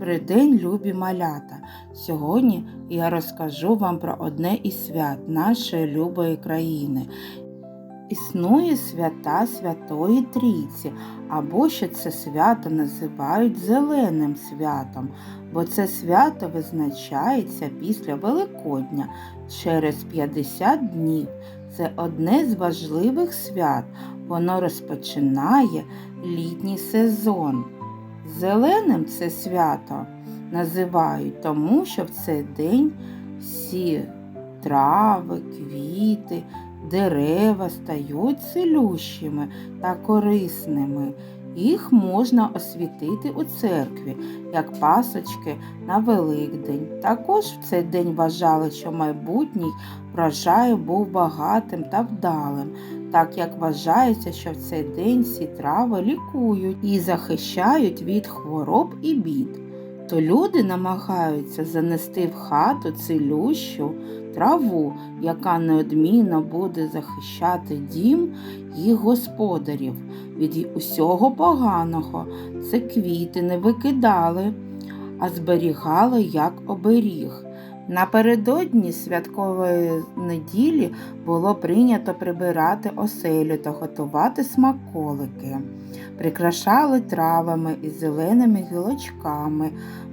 Добрий день, любі малята! Сьогодні я розкажу вам про одне із свят нашої любої країни. Існує свята Святої Трійці, або ще це свято називають Зеленим святом, бо це свято визначається після Великодня через 50 днів. Це одне з важливих свят. Воно розпочинає літній сезон. Зеленим це свято називають, тому що в цей день всі трави, квіти, дерева стають селющими та корисними. Їх можна освітити у церкві, як пасочки на Великдень. Також в цей день вважали, що майбутній врожай був багатим та вдалим, так як вважається, що в цей день всі трави лікують і захищають від хвороб і бід. То люди намагаються занести в хату цілющу траву, яка неодмінно буде захищати дім їх господарів від усього поганого. Це квіти не викидали, а зберігали як оберіг. Напередодні святкової неділі було прийнято прибирати оселю та готувати смаколики. Прикрашали травами і зеленими гілочками,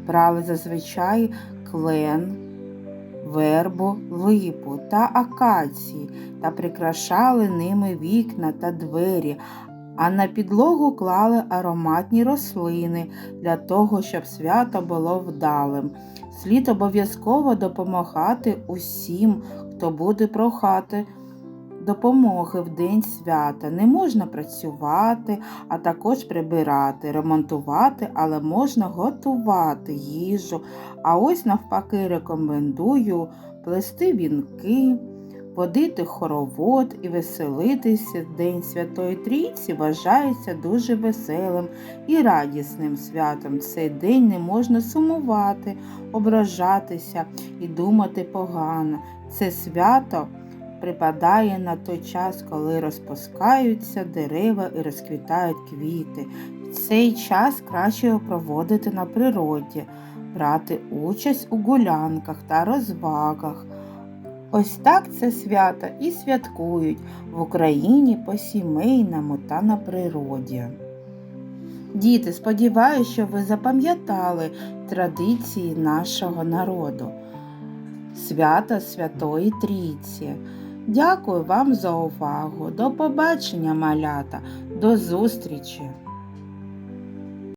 брали зазвичай клен, вербу, липу та акації та прикрашали ними вікна та двері, а на підлогу клали ароматні рослини для того, щоб свято було вдалим. Слід обов'язково допомагати усім, хто буде прохати допомоги в день свята. Не можна працювати, а також прибирати, ремонтувати, але можна готувати їжу. А ось навпаки рекомендую плести вінки, водити хоровод і веселитися. День Святої Трійці вважається дуже веселим і радісним святом. Цей день не можна сумувати, ображатися і думати погано. Це свято припадає на той час, коли розпускаються дерева і розквітають квіти. Цей час краще проводити на природі, брати участь у гулянках та розвагах. Ось так це свято і святкують в Україні по сімейному та на природі. Діти, сподіваюся, що ви запам'ятали традиції нашого народу. Свято Святої Трійці. Дякую вам за увагу. До побачення, малята, до зустрічі!